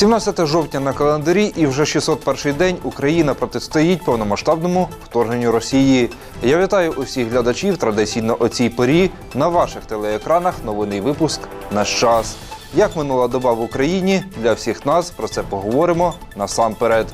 17 жовтня на календарі і вже 601 день Україна протистоїть повномасштабному вторгненню Росії. Я вітаю усіх глядачів традиційно о цій порі на ваших телеекранах. Новинний випуск «Наш час». Як минула доба в Україні для всіх нас про це поговоримо насамперед.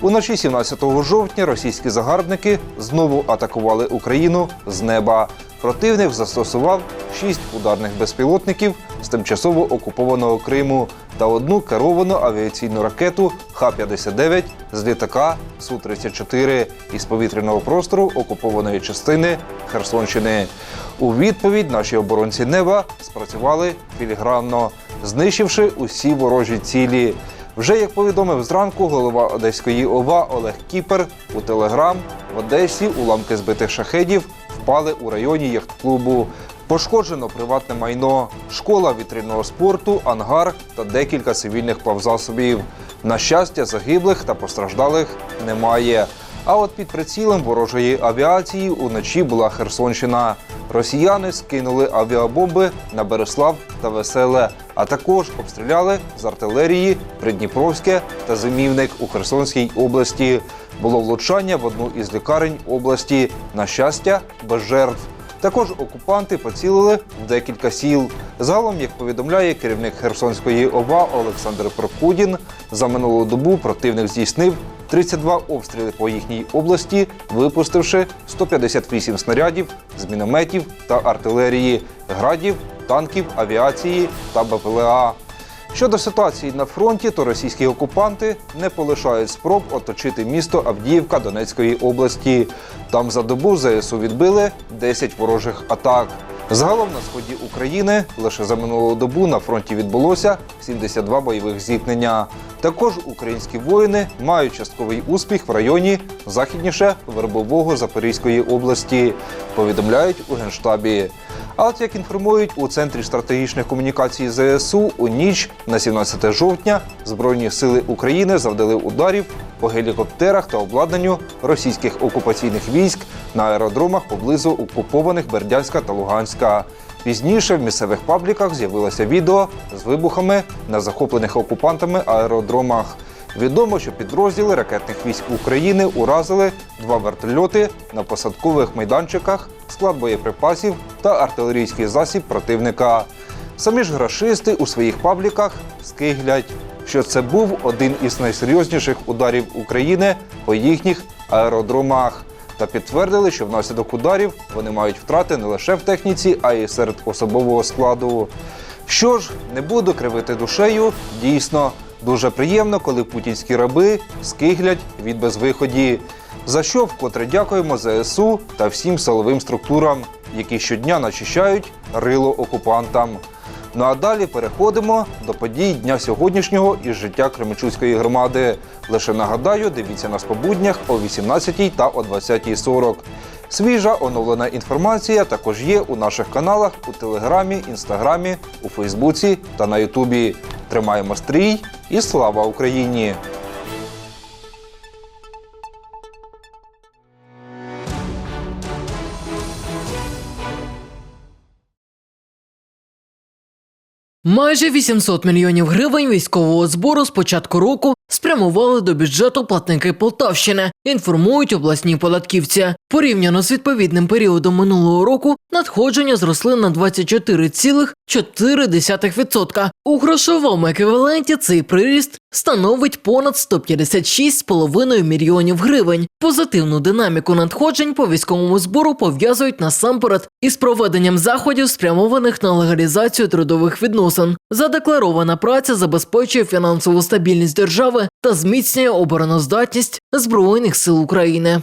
Уночі 17 жовтня російські загарбники знову атакували Україну з неба. Противник застосував шість ударних безпілотників з тимчасово окупованого Криму та одну керовану авіаційну ракету Х-59 з літака Су-34 із повітряного простору окупованої частини Херсонщини. У відповідь наші оборонці неба спрацювали філігранно, знищивши усі ворожі цілі. Вже як повідомив зранку голова Одеської ОВА Олег Кіпер у Телеграм в Одесі уламки збитих шахедів впали у районі яхт-клубу. Пошкоджено приватне майно, школа вітрильного спорту, ангар та декілька цивільних плавзасобів. На щастя, загиблих та постраждалих немає. А от під прицілом ворожої авіації уночі була Херсонщина. Росіяни скинули авіабомби на Береслав та Веселе, а також обстріляли з артилерії Придніпровське та Зимівник у Херсонській області. Було влучання в одну із лікарень області. На щастя, без жертв. Також окупанти поцілили в декілька сіл. Загалом, як повідомляє керівник Херсонської ОВА Олександр Прокудін, за минулу добу противник здійснив 32 обстріли по їхній області, випустивши 158 снарядів з мінометів та артилерії, градів, танків, авіації та БПЛА. Щодо ситуації на фронті, то російські окупанти не полишають спроб оточити місто Авдіївка Донецької області. Там за добу ЗСУ відбили 10 ворожих атак. Загалом на сході України лише за минулу добу на фронті відбулося 72 бойових зіткнення. Також українські воїни мають частковий успіх в районі західніше Вербового Запорізької області. Повідомляють у генштабі. А от як інформують у центрі стратегічних комунікацій ЗСУ, у ніч на 17 жовтня Збройні сили України завдали ударів по гелікоптерах та обладнанню російських окупаційних військ на аеродромах поблизу окупованих Бердянська та Луганська. Пізніше в місцевих пабліках з'явилося відео з вибухами на захоплених окупантами аеродромах. Відомо, що підрозділи ракетних військ України уразили два вертольоти на посадкових майданчиках, склад боєприпасів та артилерійський засіб противника. Самі ж грашисти у своїх пабліках скиглять, що це був один із найсерйозніших ударів України по їхніх аеродромах. Та підтвердили, що внаслідок ударів вони мають втрати не лише в техніці, а й серед особового складу. Що ж, не буду кривити душею, дійсно дуже приємно, коли путінські раби скиглять від безвиході. За що вкотре дякуємо ЗСУ та всім силовим структурам, які щодня начищають рило окупантам. Ну а далі переходимо до подій дня сьогоднішнього із життя Кременчуцької громади. Лише нагадаю, дивіться нас по буднях о 18 та о 20.40. Свіжа оновлена інформація також є у наших каналах у Телеграмі, Інстаграмі, у Фейсбуці та на Ютубі. Тримаємо стрій і слава Україні! Майже 800 мільйонів гривень військового збору з початку року спрямували до бюджету платники Полтавщини, інформують обласні податківці. Порівняно з відповідним періодом минулого року надходження зросли на 24,4%. У грошовому еквіваленті цей приріст становить понад 156,5 мільйонів гривень. Позитивну динаміку надходжень по військовому збору пов'язують насамперед із проведенням заходів, спрямованих на легалізацію трудових відносин. Задекларована праця забезпечує фінансову стабільність держави та зміцнює обороноздатність Збройних сил України.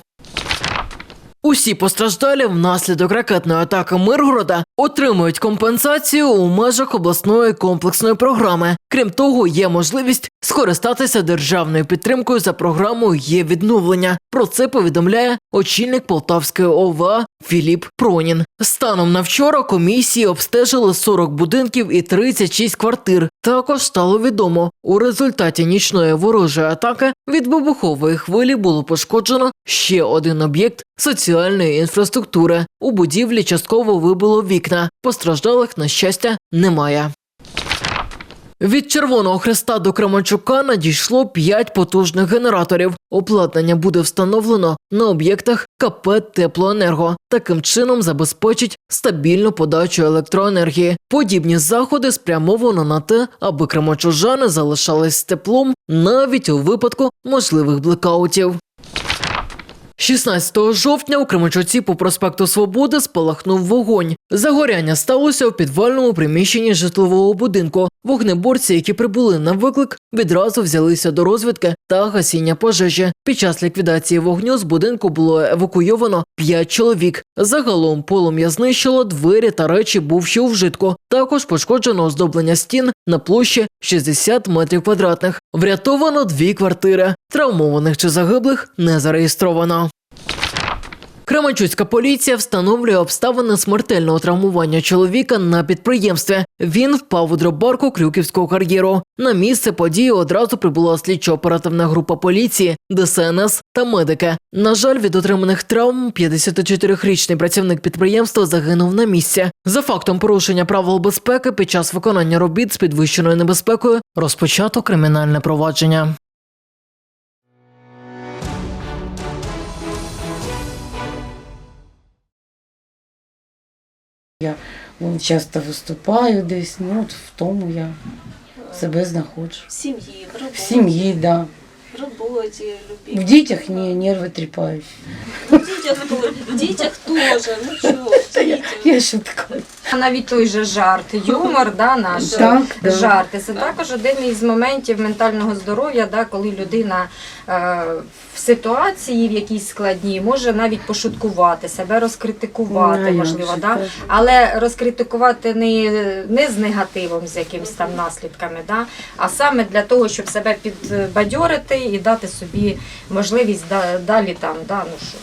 Усі постраждалі внаслідок ракетної атаки Миргорода отримують компенсацію у межах обласної комплексної програми. Крім того, є можливість скористатися державною підтримкою за програмою є відновлення. Про це повідомляє очільник Полтавської ОВА Філіп Пронін. Станом на вчора комісії обстежили 40 будинків і 36 квартир. Також стало відомо, у результаті нічної ворожої атаки від вибухової хвилі було пошкоджено ще один об'єкт соціальної інфраструктури. У будівлі частково вибило вікна. Постраждалих, на щастя, немає. Від Червоного Хреста до Кременчука надійшло 5 потужних генераторів. Обладнання буде встановлено на об'єктах КП Теплоенерго. Таким чином забезпечить стабільну подачу електроенергії. Подібні заходи спрямовано на те, аби кременчужани залишались теплом навіть у випадку можливих блекаутів. 16 жовтня у Кременчуці по проспекту Свободи спалахнув вогонь. Загоряння сталося у підвальному приміщенні житлового будинку. Вогнеборці, які прибули на виклик, відразу взялися до розвідки та гасіння пожежі. Під час ліквідації вогню з будинку було евакуйовано 5 чоловік. Загалом полум'я знищило двері та речі, бувші у вжитку. Також пошкоджено оздоблення стін на площі 60 метрів квадратних. Врятовано дві квартири. Травмованих чи загиблих не зареєстровано. Кременчуцька поліція встановлює обставини смертельного травмування чоловіка на підприємстві. Він впав у дробарку Крюківського кар'єру. На місце події одразу прибула слідчо-оперативна група поліції, ДСНС та медики. На жаль, від отриманих травм 54-річний працівник підприємства загинув на місці. За фактом порушення правил безпеки під час виконання робіт з підвищеною небезпекою розпочато кримінальне провадження. Вон часто виступаю десь, ну от в тому я себе знаходжу. В сім'ї, в роботі, В сім'ї, да. В роботі, В дітях ні, нерви тріпають. В дітях, в дітях теж, ну чого, в дітях. Я шуткаю. А Навіть той же жарт, юмор, да, наш Так, да. жарти. Це також один із моментів ментального здоров'я, да, коли людина е, в ситуації в якійсь складній може навіть пошуткувати, себе розкритикувати, Ну, можливо, як да? але розкритикувати не, не з негативом, з якимись там наслідками, да? а саме для того, щоб себе підбадьорити і дати собі можливість да- далі там, да, ну що.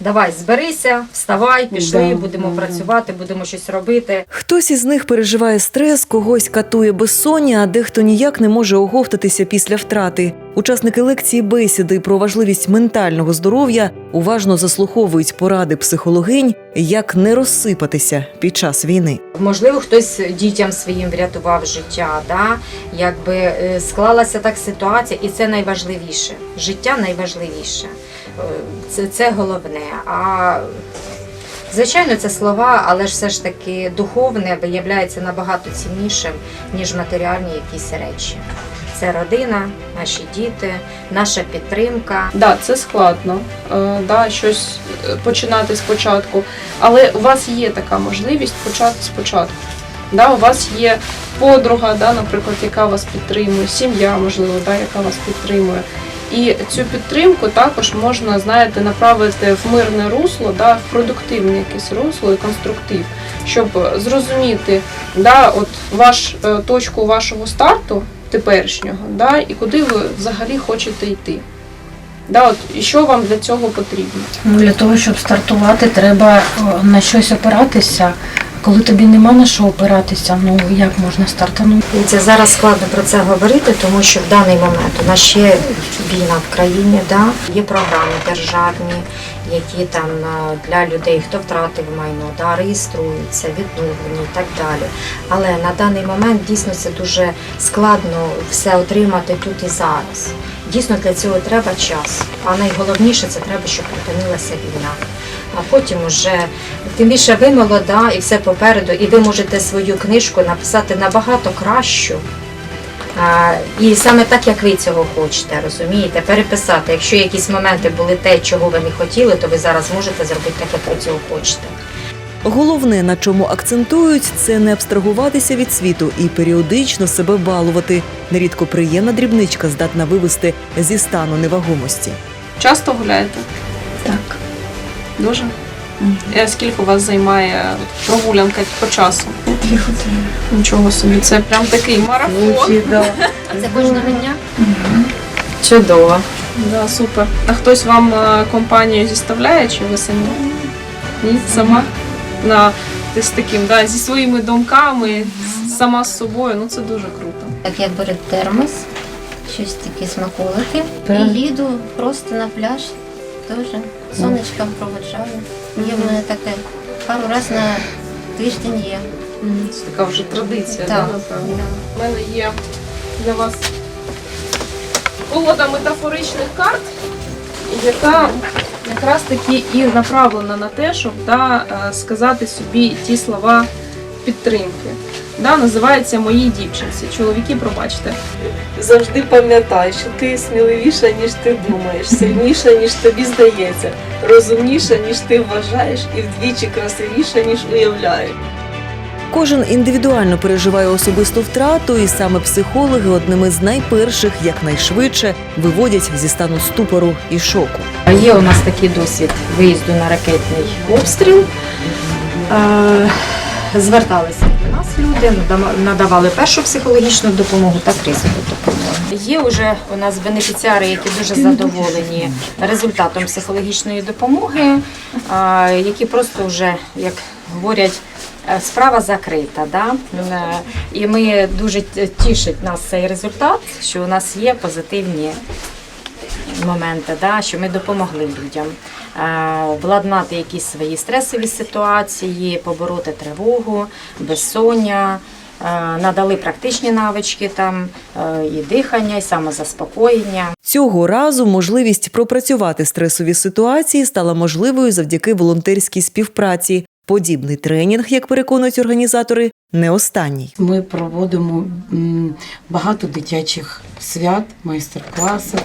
Давай, зберися, вставай, пішли, Да, будемо да. працювати, будемо щось робити. Хтось із них переживає стрес, когось катує безсоння, а дехто ніяк не може оговтатися після втрати. Учасники лекції бесіди про важливість ментального здоров'я уважно заслуховують поради психологинь, як не розсипатися під час війни. Можливо, хтось дітям своїм врятував життя. Да? Якби е, склалася так ситуація, і це найважливіше. Життя найважливіше. Це, це головне. А звичайно, це слова, але ж все ж таки духовне виявляється набагато ціннішим, ніж матеріальні якісь речі. Це родина, наші діти, наша підтримка. Да, це складно, е, да, щось е, починати спочатку. Але у вас є така можливість почати спочатку. Да, у вас є подруга, да, наприклад, яка вас підтримує, сім'я, можливо, да, яка вас підтримує. І цю підтримку також можна, знаєте, направити в мирне русло, да, в продуктивне якесь русло і конструктив, щоб зрозуміти да, от ваш, е, точку вашого старту теперішнього, да, і куди ви взагалі хочете йти. Да, от, і що вам для цього потрібно? Ну, для того, щоб стартувати, треба на щось опиратися. Коли тобі нема на що опиратися, ну як можна стартанути? Це зараз складно про це говорити, тому що в даний момент у нас ще війна в країні, да? є програми державні, які там е, для людей, хто втратив майно, да, реєструються, відновлені і так далі. Але на даний момент дійсно це дуже складно все отримати тут і зараз. Дійсно для цього треба час. А найголовніше це треба, щоб припинилася війна. А потім уже тим більше ви молода і все попереду, і ви можете свою книжку написати набагато кращу. А, і саме так, як ви цього хочете, розумієте, переписати. Якщо якісь моменти були те, чого ви не хотіли, то ви зараз можете зробити так, як ви цього хочете. Головне, на чому акцентують, це не абстрагуватися від світу і періодично себе балувати. Нерідко приємна дрібничка здатна вивести зі стану невагомості. Часто гуляєте? Так. Дуже? Е, Скільки у вас займає прогулянка по часу? Дві години. Нічого собі, це прям такий марафон. Звучить. Це кожного дня? Чудово. Да, супер. А хтось вам е, компанію зіставляє, чи ви самі? Ні, сама? На з таким, да, зі своїми думками, сама з собою, ну це дуже круто. Так я беру термос, щось такі смаколики і їду просто на пляж. Дуже сонечком проводжаю. Є в мене таке пару разів на тиждень є. Це така вже традиція, Так. да, напевно. У мене є для вас колода метафоричних карт, яка якраз таки і направлена на те, щоб да, е, сказати собі ті слова підтримки. Да, називається Мої дівчинці. Чоловіки, пробачте. Завжди пам'ятай, що ти сміливіша, ніж ти думаєш, сильніша, ніж тобі здається, розумніша, ніж ти вважаєш, і вдвічі красивіша, ніж уявляєш. Кожен індивідуально переживає особисту втрату, і саме психологи одними з найперших, якнайшвидше, виводять зі стану ступору і шоку. Є у нас такий досвід виїзду на ракетний обстріл. Зверталися до нас люди, надавали першу психологічну допомогу та кризову допомогу. Є вже у нас бенефіціари, які дуже задоволені результатом психологічної допомоги, які просто вже, як говорять, е, справа закрита. Да? Е, І ми дуже тішить нас цей результат, що у нас є позитивні моменти, да, що ми допомогли людям владнати якісь свої стресові ситуації, побороти тривогу, безсоння. Надали практичні навички там е, і дихання, і самозаспокоєння. Цього разу можливість пропрацювати стресові ситуації стала можливою завдяки волонтерській співпраці. Подібний тренінг, як переконують організатори, не останній. Ми проводимо багато дитячих свят, майстер-класів,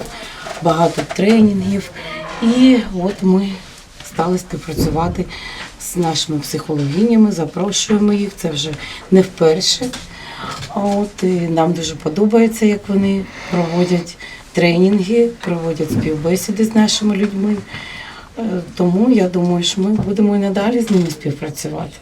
багато тренінгів. І от ми стали співпрацювати з нашими психологінями, запрошуємо їх. Це вже не вперше. От, і нам дуже подобається, як вони проводять тренінги, проводять співбесіди з нашими людьми. Е, Тому я думаю, що ми будемо і надалі з ними співпрацювати.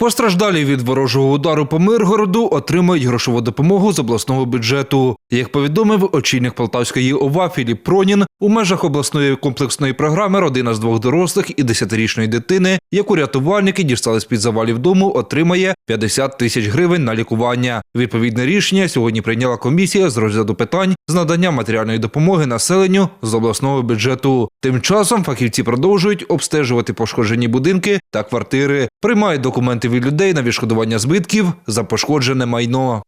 Постраждалі від ворожого удару по Миргороду отримають грошову допомогу з обласного бюджету. Як повідомив очільник Полтавської ОВА Філіп Пронін, у межах обласної комплексної програми родина з двох дорослих і десятирічної дитини, яку рятувальники дістали з під завалів дому, отримає 50 тисяч гривень на лікування. Відповідне рішення сьогодні прийняла комісія з розгляду питань з надання матеріальної допомоги населенню з обласного бюджету. Тим часом фахівці продовжують обстежувати пошкоджені будинки та квартири, приймають документи від людей на відшкодування збитків за пошкоджене майно.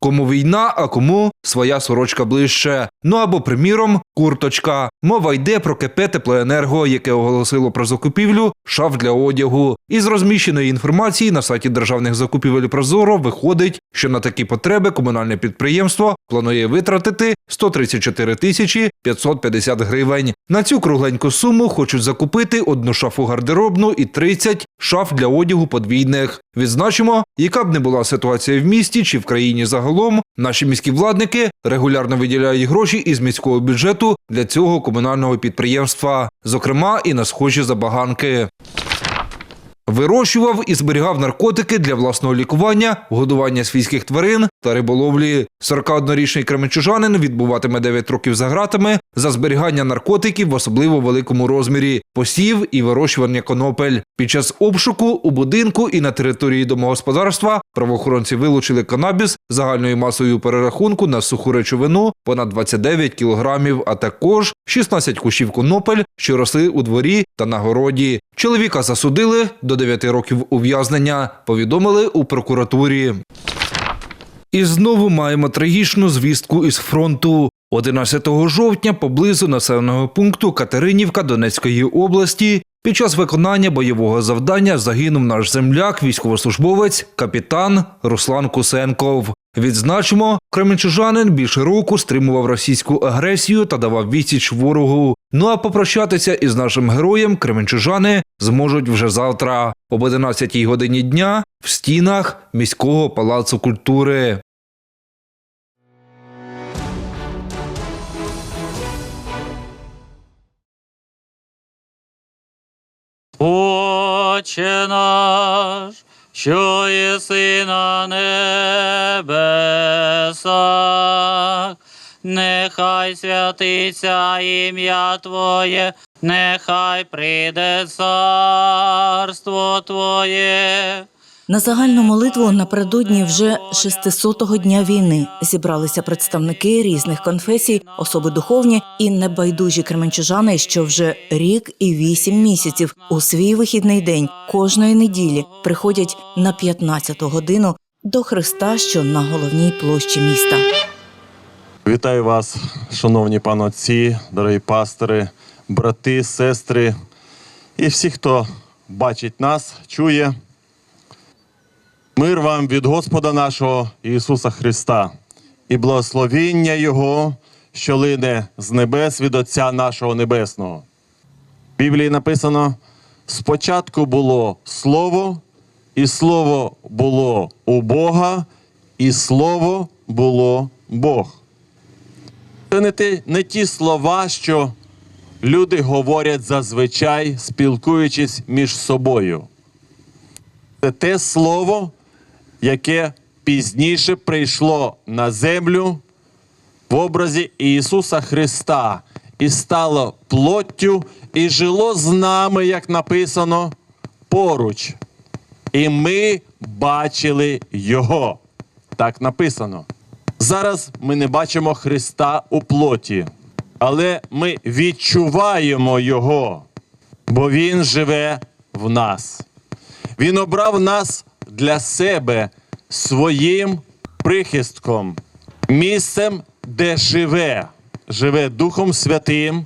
Кому війна, а кому своя сорочка ближче. Ну або, приміром, курточка. Мова йде про КП Теплоенерго, яке оголосило про закупівлю шаф для одягу. Із розміщеної інформації на сайті державних закупівель Прозоро виходить, що на такі потреби комунальне підприємство планує витратити 134 тисячі 550 гривень. На цю кругленьку суму хочуть закупити одну шафу гардеробну і 30 шаф для одягу подвійних. Відзначимо, яка б не була ситуація в місті чи в країні загалом, наші міські владники регулярно виділяють гроші із міського бюджету для цього комунального підприємства, зокрема і на схожі забаганки. Вирощував і зберігав наркотики для власного лікування, годування свійських тварин та риболовлі. 41-річний кременчужанин відбуватиме 9 років за гратами за зберігання наркотиків в особливо великому розмірі, посів і вирощування конопель. Під час обшуку у будинку і на території домогосподарства правоохоронці вилучили канабіс загальною масою перерахунку на суху речовину понад 29 кілограмів, а також 16 кущів конопель, що росли у дворі та на городі. Чоловіка засудили до 9 років ув'язнення, повідомили у прокуратурі. І знову маємо трагічну звістку із фронту. 11 жовтня поблизу населеного пункту Катеринівка Донецької області під час виконання бойового завдання загинув наш земляк, військовослужбовець, капітан Руслан Кусенков. Відзначимо, кременчужанин більше року стримував російську агресію та давав відсіч ворогу. Ну а попрощатися із нашим героєм кременчужани зможуть вже завтра, об 11 годині дня в стінах міського палацу культури. Отче наш, що єси на небесах, нехай святиться ім'я Твоє, нехай прийде царство Твоє, На загальну молитву напередодні вже 600-го дня війни зібралися представники різних конфесій, особи духовні і небайдужі кременчужани, що вже рік і вісім місяців у свій вихідний день кожної неділі приходять на 15-ту годину до Христа, що на головній площі міста. Вітаю вас, шановні панотці, дорогі пастори, брати, сестри і всі, хто бачить нас, чує. Мир вам від Господа нашого Ісуса Христа і благословіння Його, що лине з небес від Отця нашого Небесного. В Біблії написано: спочатку було Слово, і Слово було у Бога, і Слово було Бог. Це не, ті, не ті слова, що люди говорять зазвичай, спілкуючись між собою. Це те слово, яке пізніше прийшло на землю в образі Ісуса Христа і стало плоттю і жило з нами, як написано, поруч. І ми бачили Його. Так написано. Зараз ми не бачимо Христа у плоті, але ми відчуваємо Його, бо Він живе в нас. Він обрав нас для себе своїм прихистком, місцем, де живе, живе Духом Святим,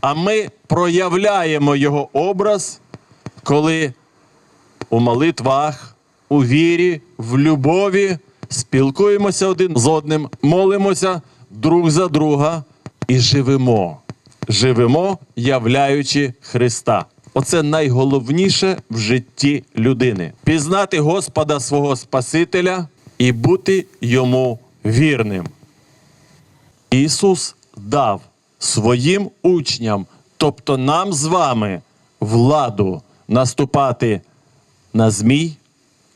а ми проявляємо Його образ, коли у молитвах, у вірі, в любові спілкуємося один з одним, молимося друг за друга і живемо. Живемо, являючи Христа. Оце найголовніше в житті людини пізнати Господа свого Спасителя і бути йому вірним. Ісус дав своїм учням, тобто нам з вами, владу наступати на змій,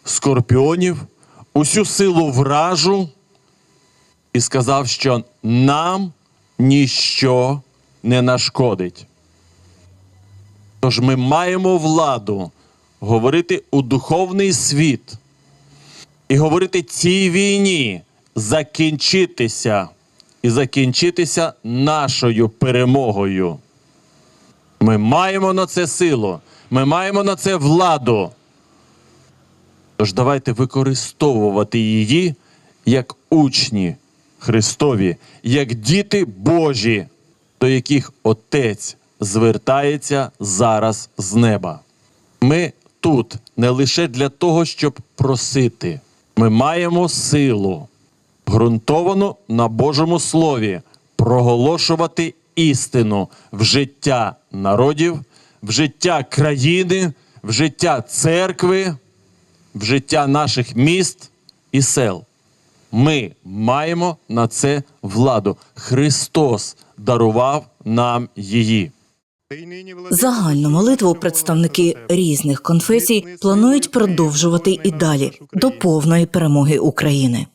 скорпіонів, усю силу вражу і сказав, що нам ніщо не нашкодить. Тож ми маємо владу говорити у духовний світ і говорити цій війні закінчитися і закінчитися нашою перемогою. Ми маємо на це силу, ми маємо на це владу. Тож давайте використовувати її як учні Христові, як діти Божі, до яких Отець звертається зараз з неба. Ми тут не лише для того, щоб просити. Ми маємо силу, ґрунтовану на Божому Слові, проголошувати істину в життя народів, в життя країни, в життя церкви, в життя наших міст і сел. Ми маємо на це владу. Христос дарував нам її. Загальну молитву представники різних конфесій планують продовжувати і далі до повної перемоги України.